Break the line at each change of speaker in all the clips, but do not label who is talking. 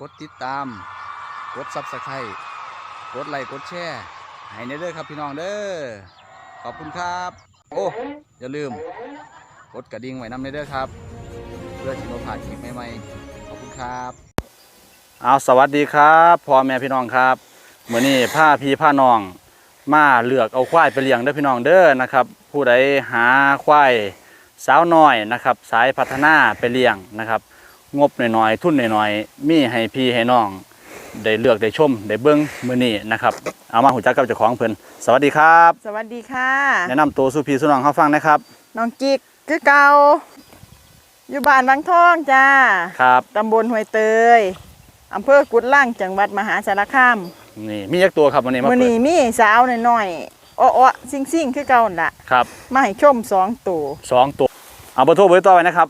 กดติดตาม กดซับสไครต์กดไลค์กดแชร์ให้ในเด้อครับพี่น้องเด้อขอบคุณครับ โอ้อย่าลืม กดกระดิ่งไว้นำในเด้อครับ เพื่อที่เราผ่านคลิปใหม่ๆขอบคุณครับเอาสวัสดีครับพ่อแม่พี่น้องครับเมื่อนี้ผ้าพีผ้าน้อง มาเลือกเอาควายไปเลี้ยงเด้อพี่น้องเด้อนะครับ ผู้ใดหาควายสาวน้อยนะครับ สายพัฒนาไปเลี้ยงนะครับ งบหน่อยๆทุนหน่อยๆมีให้พี่ให้น้อง ได้เลือกได้ชมได้เบิ้งมื้อนี้นะครับเอามาหูจักกับเจ้าของเพิ่นสวัสดีครับ
สวัสดีค่ะ
แนะนำตัวสุพีสุน้องเฮาฟังนะครับ
น้องจิกคือเก่าอยู่บ้านบางทองจ้า
ครับ
ตำบลห้วยเตยอำเภอกุดล่างจังหวัดมหาสารคาม
นี่มียักตัวครับวันนี้มา
มื้อ
เปิ
นี้
ด
มีสาวน้อยๆอ้อๆซิ่งๆ คือเก่านั่นล่ะ
ครับ
มาให้ชมสองตัว
สองตัวเอาเบอร์โทรเบอร์ต่อไว้นะครับ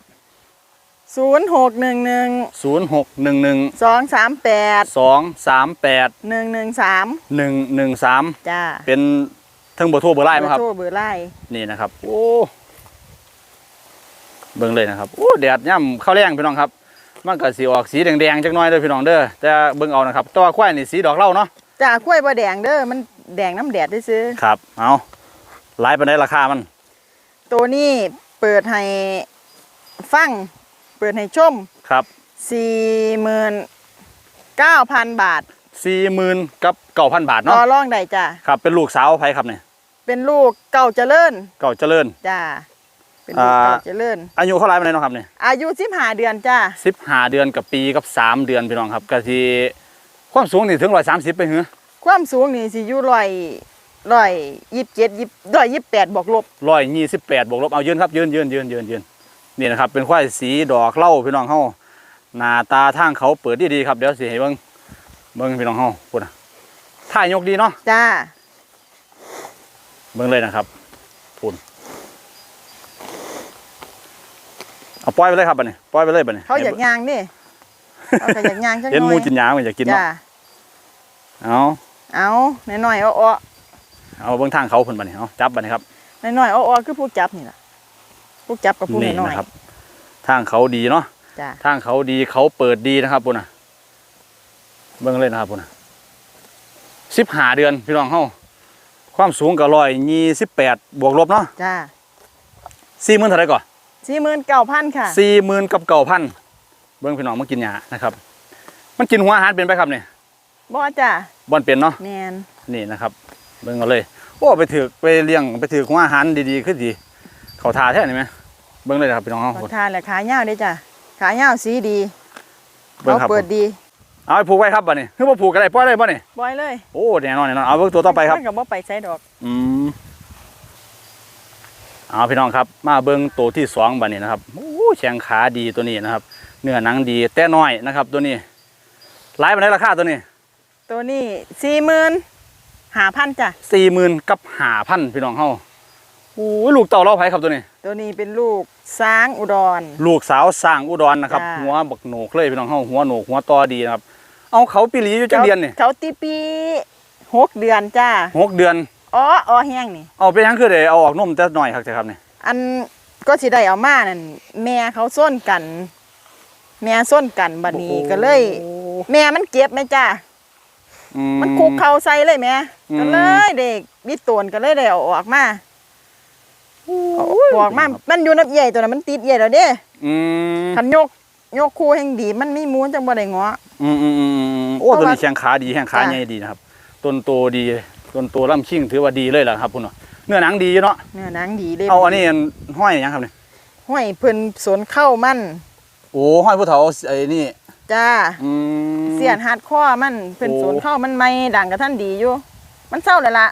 0611
0611
238
238
113
113
จ้า
เป็นเทั้งเบอร์โทรเบอร์ไลน์ไหมครับ
เบอโทรเบอร์ไลน์
นี่นะครับ โอ้เบิ่งเลยนะครับโอ้แดดย่ำเข้าแรงพี่น้องครับมันก็สีออกสีแดงๆจักหน่อยเด้อพี่น้องเด้อแต่เบิ่งเอานะครับแตัวาควายนี่สีดอกเหล้าเนาะ
จ้ากล้วยบ่แดงเด้อมันแดงน้ำแดดซื้อ
ครับเอาไลฟ์ไปได้ราคามัน
ๆตัวนี้เปิดให้ฟังเปิดให้ชม
ครับ
สี่หมื่นเก้าพันบาท
สี่หมื่นกับเก้าพันบาท
ต่
เนาะ
อรองได้จ้ะ
ครับเป็นลูกสาวไผครับเนี่ย
เป็นลูกเก่าเจริญ
เก่าเจริญ
จ้าเป็นลูก
อ่า
เก่า เจริญ
อายุเท่าไหรมาเลยเนาะครับเนี่ย
อายุสิบห้าเดือนจ้า
สิบห้าเดือนกับปีกับสามเดือนพี่น้องครับก็ทีความสูงนี่ถึงร้อยสามสิบไปเหรอ
ความสูงนี่สิอยู่ร้อยร้อยยี่สิบเจ็ดยี่ร้อยยี่สิบแปดบวกลบ
ร้อยยี่สิบแปดบวกลบเอายืนครับยืนยืนยืนยืนยืน นี่นะครับเป็นควายสีดอกเหล้าพี่น้องเฮาหน้าตาทางเขาเปิดดีๆครับเดี๋ยวสิให้เบิ่งเบิ่งพี่น้องเฮาพูดนะท่ายกดีเนาะ
จ้า
เบิ่งเลยนะครับพูนเอาปล่อยไปเลยครับบัดนี้ปล่อยไปเลยบัดนี้
เขาอยากยางนี่เขาก็อยากยางจัง
เห็น
ห
ห
น่
มู
อย
กินหยามันอยากกิน
จ้า
เนาะเอา
เอาหน่อยๆอ้อ
เอาเบิ่งทางเขาเพิ่นบัดนี้เอาจับบัดนี้ครับ
ๆหน่อยๆอ้อๆคือผู้จับนี่ล่ะ ผู้จับกับผู้
นี่
น้อย
นะครับ ทางเขาดีเนาะ
ๆจ้า
ทางเขาดีเขาเปิดดีนะครับปุ่นนะเบิ่งเลยนะครับปุ่นนะสิบหาเดือนพี่น้องเฮาความสูงก็ร้อยยี่สิบแปดบวกลบเนาะ
จ้า
สี่หมื่นเท่าไหรก่อน
สี่หมื่นเก้าพันค่ะ
สี่หมื่นกับเก่าพันเบิ่งพี่น้องมากินหญ้านะครับ มันกินหัวอาหารเป็นไปครับเนี่ย
บ่จ้า
บอนเป็นเนาะ
แมน
นี่นะครับ เบิ่งเอาเลย โอ้ไปถือไปเลี้ยงไปถือหัวอาหารดีๆขึ้นดี เขาทาแท้นี่ไหมเบิ่งเลยนะครับพี่น้องเฮา
ขอทานแหละขายาวเด้จ้าขายาวสีดี
เบิ่ง
เขา
ครับ
เปิดดี
เอาไปผูกไว้ครับบัดนี้คือบ่ผูกก็ได้ปล่อยได้บ่นี่
บอยเลย
โอ้แน่นอนแน่นอนเอาเบิ่งตัวต่อไปครับ
มันกับว่าไปใช้ดอก
อืมเอาพี่น้องครับ มาเบิ้งตัวที่สองบันนี้นะครับโอ้แข้งขาดีตัวนี้นะครับ เนื้อหนังดีแต่น้อยนะครับ ตัวนี้หลายบันไดราคาตัวนี้
ตัวนี้สี่หมื่นหาพันจ้ะ
สี่หมื่นกับห้าพันพี่น้องเฮา โอ้ยลูกเต่าเล่าไผ่ครับตัวนี้
ตัวนี้เป็นลูกช้างอุดร
ลูกสาวสร้างอุดรนะครับ
จ้า
หัวบักโหนกเลยพี่น้องเฮาหัวโหนกหัวตอดีนะครับ เอาเขาปีหลีอยู่จังเดือนนี่
เขาตีปีหกเดือนจ้า
หกเดือน
อ๋ออ๋อแห้งนี่
เอาไปยังคือได้เอาออกนมแต่น้อยครับจ้ะครับนี่
อันก็สิได้เอามานั่นแม่เขาส้นกัน แม่ส้นกันบัดนี้ก็เลย
โอ้
แม่มันเก็บไหมจ้า
อื
มันคุกเขาใส่เลยแม่
อืม
ก็เลยเด็กวิตวนก็เลยได้เอาออกมา เอาออกมามันอยู่น้ำใหญ่ตัวนั้นมันติดใหญ่แล้วเด้
อืม
คันยกยกคู่แห่งดีมันมีมูนจังบ่ได้เงาะ
อืมอืมอืมอืมโอ้
เพราะ
ตัว
ว่า
นี้แข้งขาดีแข้งขา
จ้ะ
ใหญ่ดีนะครับต้นโตดีต้นโตล่ำชิ่งถือว่าดีเลยแหละครับคุณเนาะเนื้อหนังดีอยู่เนาะ
เนื้อหนังดีเด้
เอาอันนี้ห้อยหยังครับเนี่ย
ห้อยเพิ่นสนเข้ามัน
โอ้ห้อยผู้เฒ่าไอ้นี่
จ้า
อืม
เสียนหัดข้อมันเพิ่น
โอ้
สนเข้ามันไม่ดังกับท่านดีอยู่ มันเศร้าแล้วล่ะ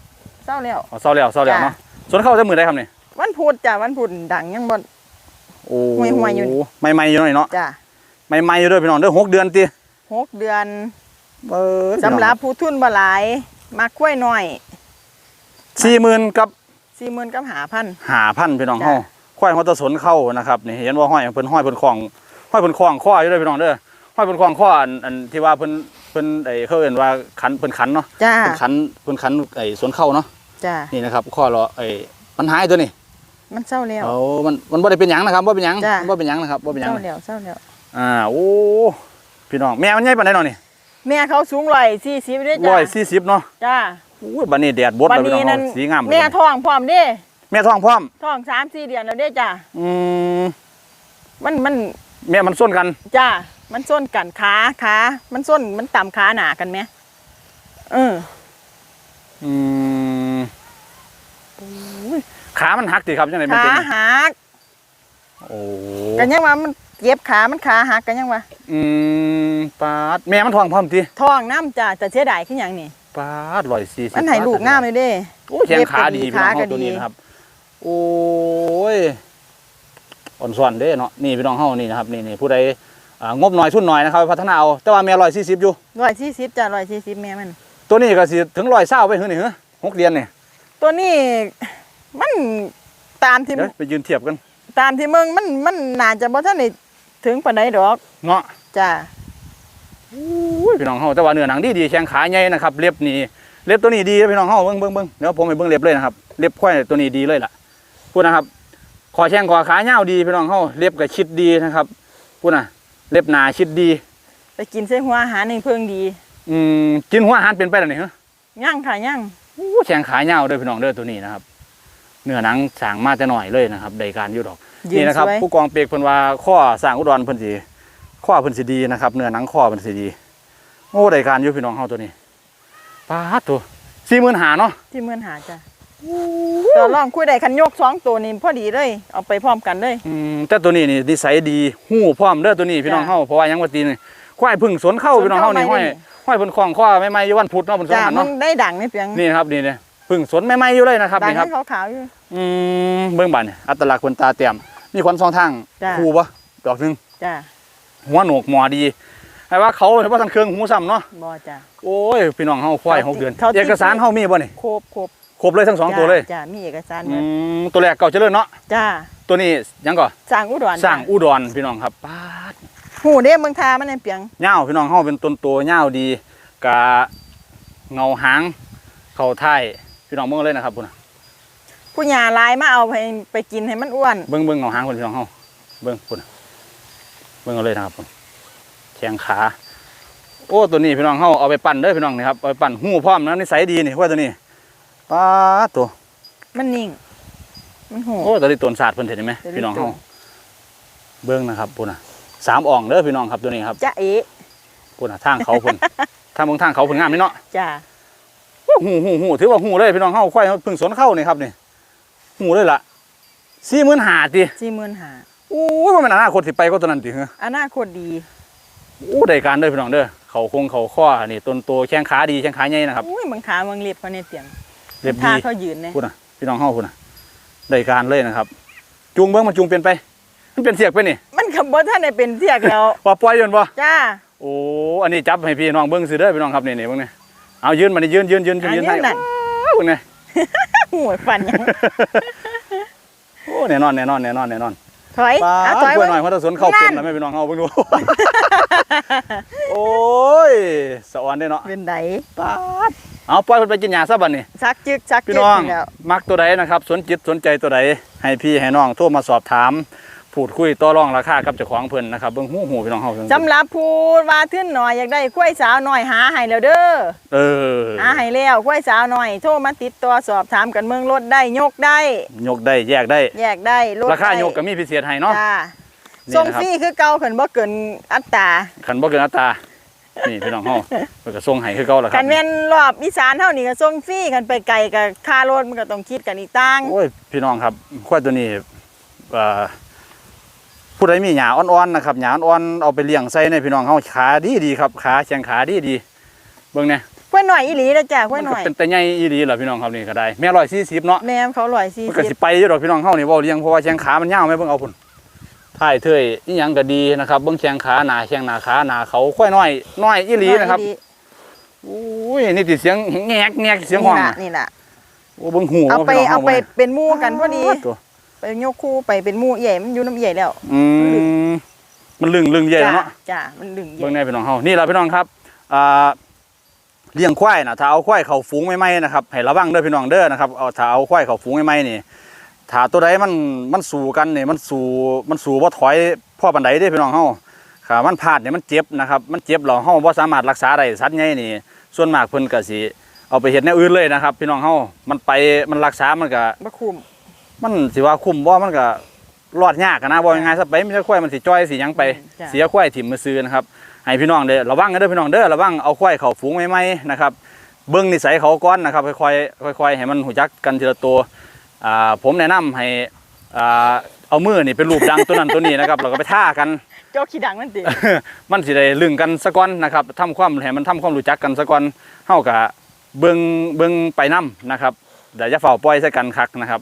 เศร้าแล้ว
อ๋อเศร้าแล้วเศร้าแล้ว
จ้ะ
เนาะสวนเข้าจะมือได้ครับนี่
วันพุธจ้ะวันพุธดังยังบ่
โอ้
ห่วยๆอยู่นี่
ใหม่ๆอยู่หน่อยเนาะ
จ้ะ
ใหม่ๆอยู่เด้วยพี่น้องเด้อหกเดือนติ
หกเดือน
เออ
สำหรับผู้ทุนบ่หลายมาคุ้ยน้อย
สี่หมื่นกับ
40,000กับ5,000
หาพันพี่น้อง
จ้ะ
เฮาควายเขาตะสนเข้านะครับนี่เห็นว่าห้อยเพิ่นห้อยเพิ่นคล้องห้อยเพิ่นคล้องข้ออยู่เด้อพี่น้องเด้อห้อยเพิ่นคล้องข้ออันอันที่ว่าเพิ่นเพิ่นไอ้เขาเรียกว่าขันเพิ่นขันเนาะ
จ้า
เพิ่นขันเพิ่นขันไอ้สวนเข้าเนาะ
จ้า
นี่นะครับข้อรอไอ้มันหายตัวนี้
มันเศร้าแล้ว
เอามันมันบ่ได้เป็นหยังนะครับบ่เป็นหยัง
จ้ะ
บ่เป็นหยังนะครับบ่เป็นห
เศ
ยัง
ร้าแล้วเศร้าแล้ว
อ่าโอ้พี่น้องแม่มันใหญ่ปานใดเนาะนี่
แม่เขาสูงร้อยสี่สิบเด้จ้า
140เนาะ
จ้า
โอ้ยบัดนี้แดดบด
วั
แล้วพี่น้อง
นั้น
เฮาสีงามเลย
แม่ท้องพร้อมเด้
แม่ท้องพร้อม
ท้องสามสี่เดือนแล้วเด้จ้า
อืม
มันมัน
แม่มันส้นกัน
จ้ามันส้นกันขาขามันส้นมันต่ำขาหนากันไหมเออ
อืมโอ้ย ขามันหักติครับจังไดมัน
ขา
เป็น
หัก
โอ้
กันยังว่ามันเจ็บขามันขาหักกันยังว่า
อืมปาดแม่มันท้องพร้อมติ
ท้องน้ำจ้าแต่เสียดายขึ้นอหย่างนี่
ปาดร้อยสี่สิบ
มันให้ลูกงามเลยเด้
โอ้ยแข้งขาดีพี่น้อง
ขาก็
เฮาตัว
ดี
นี้นะครับ โอ้ยอ่อนส่วนเด้เนาะนี่พี่น้องเฮานี่นะครับนี่นี่ผู้ใดอ่างบน้อยทุนน้อยนะครับพัฒนาเอาแต่ว่าแม่ร้อยสี่สิบอยู่
ร้อยสี่สิบจ้าร้อยสี่สิบแม่มัน
ตัวนี้ก็สิถึงร้อยเศร้าไปหื้อนี่เหรอหกเดือนนี่
ตัวนี้ มันตามที่
เดี๋ยวไปยืนเทียบกัน
ตามที่เมืองมันมันน่าจะบ่ทันได้ถึงปานใดดอก
เนาะ
จ้า
อุ้ยพี่น้องเฮาแต่ว่าเนื้อหนังดีดีแข้งขาใหญ่นะครับเล็บนี่เล็บตัวนี้ดีนะพี่น้องเฮาเบิ่งเบิ่งเบิ่งเดี๋ยวผมให้เบิ่งเล็บเลยนะครับเล็บควายตัวนี้ดีเลยล่ะพูดนะครับคอแข้งคอขายาวดีพี่น้องเฮาเล็บก็ชิดดีนะครับพูดนะเล็บหนาชิดดี
ไปกินใส่หัวอาหารนี่เพิ่งดี
อืมกินหัวอาหารเป็นไปแล้วนี่เหรอ
ย่างค่ะย่าง
อู้แข้งขายาวเด้อพี่น้องเด้อตัวนี้นะครับ เนื้อหนังสร้างมาแต่หน่อยเลยนะครับได้การอยู่ดอก
ยื
นี่
น
นะค
ส
รับ
วย
ผู้กองเปกเพิ่นว่าข้อสร้างอุดรเพิ่นสิข้อเพิ่นสิดีนะครับเนื้อหนังข้อเพิ่นสิดีโอ้ได้การอยู่พี่น้องเฮาตัวนี้ปาดตัว45,000เนาะ
ที่เมืองหาจ้ะต่อรองคุยได้คันยกสองตัวนี่พอดีเลย เอาไปพร้อมกันเลย
อืมแต่ตัวนี้นี่นิสัยดีหู้พร้อมเด้อตัวนี้พี่น้อง
จ้ะ
เฮาเพราะว่าหยังว่าตีนี่ควายพึ่งสวนเข้า
สวน
พี่น้องเฮานี่
เข้า
ห้อย
ไม่ได้
ห้อยเพิ่นคล้องข้อใหม่ๆอยู่วันพุธเนาะเพิ่นสวน
จ้า
หัน
มึ
เนาะ
งได้ดังในเพียง
นี่นะครับนี่เนี่ย พึ่งสวนใหม่ๆอยู่เลยนะครับ
ดัง
นี่ครับ
ให้ขาวๆอยู่
อืมเบิ่งบัดนี่อัตลักษณ์เพิ่นตาเต็มมีขวัญสองทาง
จ้ะ
คู่บ่ดอกหนึง
จ้า
หัวโหนกหมอดีให้ว่าเขาเห็นว่าทางเครื่องหูซ้ำเนาะ
บ่จ้า
โอ้ยพี่น้องเฮาควายหกเดือน
เขาติด
เอกสารเฮามีบ่นี่
ครบครบ
ครบเลยทั้งสองตัวเลย
จ้ามีเอกสารหม
อื
ด
มตัวแรกเก่าเจริญเนาะ
จ้า
ตัวนี้หยังก่อ
สร้างอุดร
สร้าง
จ้ะ
อุดรพี่น้องครับปาด
หูเด้เมืองทามันในเปียง
เงาวพี่น้องเฮาเป็นต้นตัวเงาวดีกะเงาหาง เข้าท้าย พี่น้องเบิ่งเลยนะครับพุ่นน่ะ
ผู้หญาลายมาเอาไปไปกินให้มันอ้วน
เบิ่งเบิ่งเงาหางพุ่นพี่น้องเฮาเบิ่งพุ่นน่ะเบิ่งเอาเลยนะครับพุ่นแข้งขา โอ้ตัวนี้พี่น้องเฮาเอาไปปั่นเด้อพี่น้องนี่ครับเอาไปปั่นหูพร้อมนะนิสัยดีนี่ว่าตัวนี้ป้าดตัว
มันนิ่ง มันหู
โอ้ตัวนี้ต้นศาสตร์เพิ่นเห็นไหม
ตัวนี้
พี่น้อง
ต้
เฮานเบิ่งนะครับพุ่นน่ะสามอ่องเด้อพี่น้องครับตัวนี้ครับ
จ้าเอ๋
พุ่นน่ะทางเขาพุ่น ทางเบิ่งทางเขาเพิ่นงามนี่เนาะ
จ้า
หูหูหูถือว่าหูเลยพี่น้องเฮาควายเฮาเพิ่งสวนเข้านี่ครับนี่หูเลยล่ะสี่หมื่นหาติ
สี่หมื่นหา
โอ้ยมันเป็นอนาคตสิไปก็ตัวนั้นติเหรอ
อนาคตดี
โอ้ได้การเด้อพี่น้องเด้อเขาคงเขาข้อนี่ต้นโตแข้งขาดีแข้งขาใหญ่นะครับ
อุ้ยมึงขามึงเล็บเขาในเตียง
เรียบ
ท่า
ดี
เขายืนเนี่ย
พูดนะพี่น้องเฮาพูดนะได้การเลยนะครับ จูงเบิ้งมันจูงเป็นไป มันเป็นเสียกไปนี่
มันขับบ่ท่านได้เป็นเทียกแล้ว
ว่าปล่อยยืนบ่
จ้า
โอ้อันนี้จับให้พี่น้องเบิ้งซื้อเด้อพี่น้องครับนี่นี่เบิ้งนี่ เอายื่นมานี่ยืนยืนยืนยืน
อัน
ยืน
นี้
ให้
นั่น
อ้าวเบิ้ง
หัวฟันยัง
โอ้แน่นอนแน่นอนแน่นอนแน่นอน
ถอย
ป้า
ถอยไว้
หน่อยเพราะถ้าสวนเข้าเป็นแล้ว
น
แม่พี่น้องเฮาเบิ่งดูโอ้ยสะออนได้เนาะ
เป็นได
ป้าดเอาปล่อยมันไปกินหญ้าซะบัดนี้
ซักจึกซัก
พี่น้องมักตัวใดนะครับ สนจิตสนใจตัวใดให้พี่ให้น้องโทรมาสอบถาม พูดคุยต่อรองราคากับเจ้าของเพิ่นนะครับเบิ่งหูหูพี่น้องเฮา
สำหรับผู้ว่าทื่นหน่อยอยากได้กล้วยสาวหน่อยหาให้แล้วเด้อ
เออ
หาให้แล้วกล้วยสาวหน่อยโทรมาติดต่อสอบถามกันเมืองรถได้ยกได้
ยกได้แยกได้
แยกได้ลด
ราคา
ได้
ยกก็มีพิเศษให้เนาะ
จ้า
นี่
ส่ง
นะครับ
ฟรีคือเก่าขันบ่เกินอัตรา
คันบ่เกินอัตรานี่พี่น้องเฮาเพิ่นก็ส่งให้คือเก่าล่ะครั
คันแม่นรอบอีสานเท่านี้ก็ส่งฟรีคันไปไกลก็ค่ารถมันก็ต้องคิดกันอีกต่าง
โอ้ยพี่น้องครับควายตัวนี้เอ่อ ผู้ใดมีหญ้าอ่อนๆนะครับหญ้าอ่อนๆเอาไปเลี้ยงใส่ในพี่น้องเฮาขาดีดีๆครับขาแข้งขาดีดีๆเบิ่งเนี่ย
กล้วยหน่อยอีหลีนะจ้ะกล้วยหน่อย
มันก็เป็นแต่ใหญ่อีหลีเหรอพี่น้องครับนี่ก็ได้แม่ร้อยสี่สิบเนาะ
แม่เขาร้อยสี่
มันก็
สิ
สิ
บ
ไปอยู่ดอกพี่น้องเฮานี่เว้าเลี้ยงเพราะว่าแข้งขามันยาวไหมเบิ่งเอาพุ่นท้ายเทยอีหยังก็ดีนะครับเบิ่งแข้งขาหน้าแข้งหน้าขาหน้าเขาค่อยน้อยน้อยอีหลีนะครับ
อยอีหลี
โอ้ยนี่ติเสียงแงกแงกเสียงห้อง
นี่
น่ะ
ล่ะนี่ล่ะ
โอ้เบิ่งหู
เอาไป
พี่น้ง
เอาไป
บิ่ง
เป็นหมู่กันพอดี
ตัว
ไปยกคู่ไปเป็นหมู่ใหญ่มันอยู่น้ำใหญ่แล้ว
อืมมันลึงลึงใหญ่แล้วเนาะ
จ้ามันดึงใหญ่
เบิ่งแน่พี่น้องเฮานี่ล่ะพี่น้องครับอ่าเลี้ยงควายนะถ้าเอาควายเข้าฝูงใหม่ๆนะครับให้ระวังเด้อพี่น้องเด้อนะครับเอาถ้าเอาควายเข้าฝูงใหม่ๆนี่ถ้าตัวใดมันมันสู้กันนี่มันสู้มันสู้บ่ถอยพ่อปานใดเด้อพี่น้องเฮาขามันพลาดเนี่ยมันเจ็บนะครับมันเจ็บเราเฮาบ่สามารถรักษาได้สัตว์ใหญ่นี่ ส่วนมากเพิ่นก็สิเอาไปเฮ็ดแนวอื่นเลยนะครับ พี่น้องเฮามันไปมันรักษามันก็
บ่คุ้ม
มันสิว่าคุ้มบ่มันก็รอดยากอะนะบ่ยังไงซะไปไม่ใช่ควายมันสิจ้อยสิหยังไป
จ้ะ
เสียควายถิ่มมือซื้อนะครับให้พี่น้องเด้อระวังกันเด้อพี่น้องเด้อระวังเอาควายเข้าฝูงใหม่ๆนะครับเบิ่งนิสัยเขาก่อนนะครับค่อยๆค่อยๆให้มันหูจักกันทีละตัวอ่าผมแนะนำให้อ่าเอามือนี่เป็นรูปดังตัวนั้นตัวนี้นะครับแล้วก็ไปท่ากัน
เจ้าขี้ดังนั่นติ
มันสิได้ลึงกันซะก่อนนะครับทำความให้มันทำความรู้จักกันซะก่อนเฮาก็เบิ่งเบิ่งไปนํนะครับเดี๋ยวจะเฝ้าปล่อยใส่กันคักนะครับ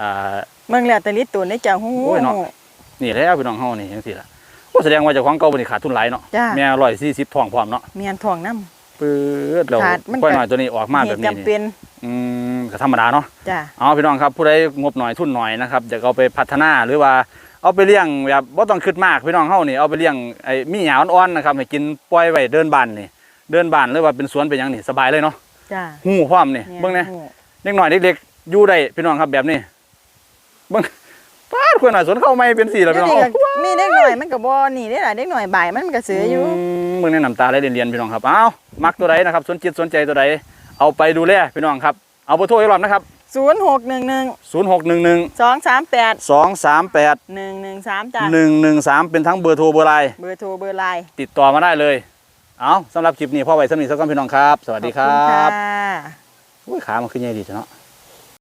อ่า
เมืองแล้วแต่ลิตรตัวในจ้าฮู้
โอ้ยเนาะ นี่แหล้วพี่น้องเฮานี่จังซี่ล่ะโอ้แสดงว่าเจ้าของเก่าบ่ได้ขาดทุนหลายเนาะ
จ้ะ
แม่140ทองพร้อมเนาะ
เมียนทองน้
ปื๊ดแล้ว
ขาดมันก็
ค่อยหน่อยตัวนี้ออกำมา
เห
แบบ
ตุ
นี้
จำ
นี่
เป็น
อืมก็ธรรมดาเนาะ
จ้า
เอาพี่น้องครับผู้ใดงบหน่อยทุนหน่อยนะครับอยากเอาไปพัฒนาหรือว่าเอาไปเลี้ยงแบบบ่ต้องคิดมากพี่น้องเฮานี่เอาไปเลี้ยงไอ้มีหยาอ่อนๆนะครับให้กินปล่อยไว้เดินบ้านนี่เดินบ้านหรือว่าเป็นสวนเป็นหยังนี่สบายเลยเนาะ
จ้า
หูพร้อมนี่เบิ่งแหน่
ฮู้
เด็กหน่อยเด็กๆอยู่ได้พี่น้องครับแบบนี้ เบิ่งป้าดคนหน่อยสวนเข้าไม่เป็นสี่แล้ว
เดี๋
พี่
ยว
น้อง
นี้ก็มีเด็กหน่อยมันก็บ่นี่ได้ล่ะเด็กหน่อยบ่ายมันก็เสืออยู่
มมึงในน้ำตาไหลเรียนๆพี่น้องครับเอามักตัวใดนะครับสนจิตสนใจตัวใดเอาไปดูแลพี่น้องครับเอาเบอร์โทรอีกรอบนะครับ
0611
0611
238
238
113จ้า
113เป็นทั้งเบอร์โทรเบอร์ไลน์
เบอร์โทรเบอร์ไลน์
ติดต่อมาได้เลย เอาสำหรับคลิปนี้พ่อไว้สำนีสักก่อนพี่น้องครับ สวัสดีค
ขอบ
รั
คุณ
บ
ค่ะ
อุ้ยขามันขึ้นใหญ่ดีจ้ะเนาะ